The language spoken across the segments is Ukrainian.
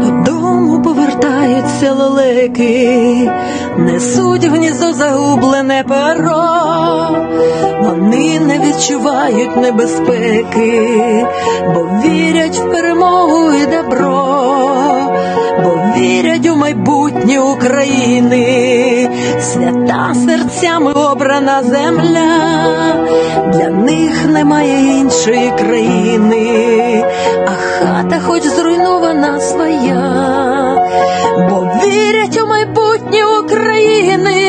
Додому повертаються лелеки, несуть в гніздо загублене перо, вони не відчувають небезпеки, бо вірять в перемогу і добро, бо вірять у майбутнє України, свята серцями обрана земля, для них немає іншої країни, а хата хоч зруйнована своя, бо вірять у майбутнє України,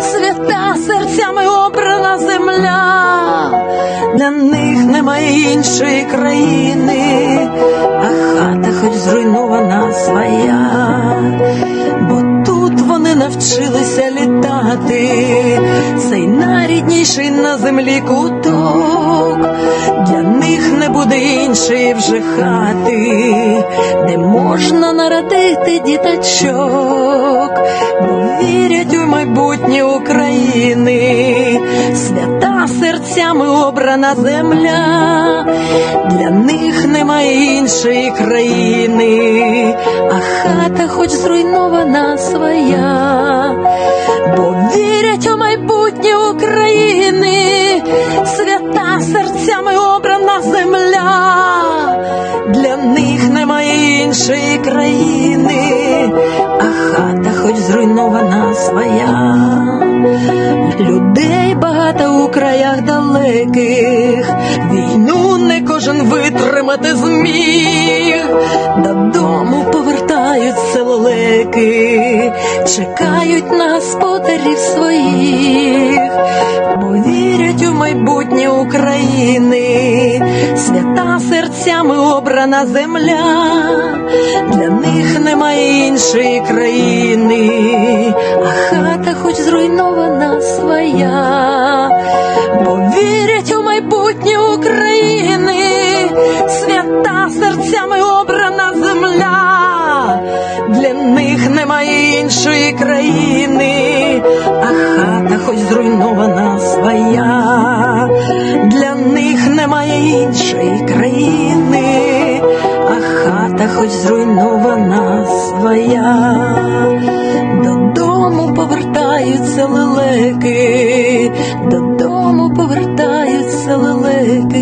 свята серцями обрана земля, для них немає іншої країни, а хата хоч зруйнована своя, навчилися літати, цей найрідніший на землі куток, для них не буде іншої вже хати, де можна народити діточок, бо вірять у майбутнє України, свята серцями обрана земля, для них немає іншої країни, а хата хоч зруйнована своя, зруйнована своя. Людей багато у краях далеких, війну не кожен витримати зміг, додому повертаються лелеки, чекають на господарів своїх, бо вірять у майбутнє України, свята серцями обрана земля, для немає іншої країни, а хата хоч зруйнована своя, бо вірять у майбутнє України, свята серцями обрана земля, для них немає іншої країни, а хата хоч зруйнована своя, для них немає іншої країни, та хоч зруйнована своя, додому повертаються лелеки, додому повертаються лелеки.